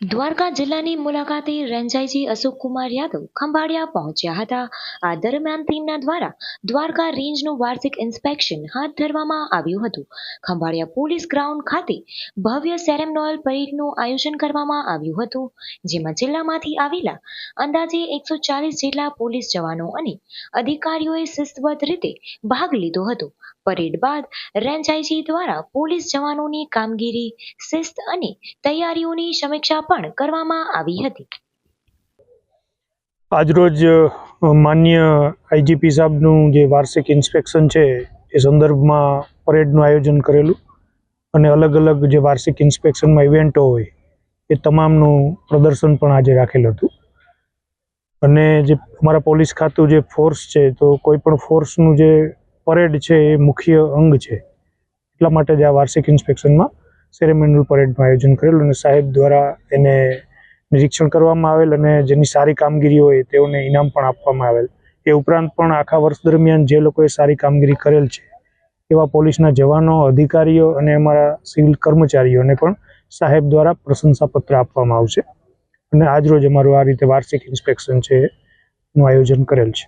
દ્વારકા જિલ્લાની મુલાકાતે રેન્જાઈજી અશોકકુમાર યાદવ ખંભાળિયા પહોંચ્યા હતા. આ દરમિયાન ટીમના દ્વારા દ્વારકા રેન્જનું વાર્ષિક ઇન્સ્પેક્શન હાથ ધરવામાં આવ્યું હતું. ખંભાળિયા પોલીસ ગ્રાઉન્ડ ખાતે ભવ્ય સેરેમનોયલ પરેડનું આયોજન કરવામાં આવ્યું હતું, જેમાં જિલ્લામાંથી આવેલા અંદાજે એકસો ચાલીસ જેટલા પોલીસ જવાનો અને અધિકારીઓએ શિસ્તબદ્ધ રીતે ભાગ લીધો હતો. પરેડ બાદ રેન્જાઈજી દ્વારા પોલીસ જવાનોની કામગીરી, શિસ્ત અને તૈયારીઓની સમીક્ષા પણ કરવામાં આવી હતી. આજરોજ માન્ય આઈજીપી સાહેબનું જે વાર્ષિક ઇન્સ્પેક્શન છે, એ સંદર્ભમાં પરેડનું આયોજન કરેલું અને અલગ અલગ જે વાર્ષિક ઇન્સ્પેક્શનમાં ઇવેન્ટો હોય, એ તમામનું પ્રદર્શન પણ આજે રાખેલું હતું. અને જે અમારા પોલીસ ખાતું જે ફોર્સ છે, તો કોઈ પણ ફોર્સનું જે પરેડ છે, એ મુખ્ય અંગ છે. એટલા માટે જ આ વાર્ષિક ઇન્સ્પેક્શનમાં સેરેમોનિયલ પરેડનું આયોજન કરેલું અને સાહેબ દ્વારા એને નિરીક્ષણ કરવામાં આવેલ અને જેની સારી કામગીરી હોય તેઓને ઇનામ પણ આપવામાં આવેલ. એ ઉપરાંત પણ આખા વર્ષ દરમિયાન જે લોકોએ સારી કામગીરી કરેલ છે, એવા પોલીસના જવાનો, અધિકારીઓ અને અમારા સિવિલ કર્મચારીઓને પણ સાહેબ દ્વારા પ્રશંસાપત્ર આપવામાં આવશે. અને આજરોજ અમારું આ રીતે વાર્ષિક ઇન્સ્પેક્શન છે, એનું આયોજન કરેલ છે.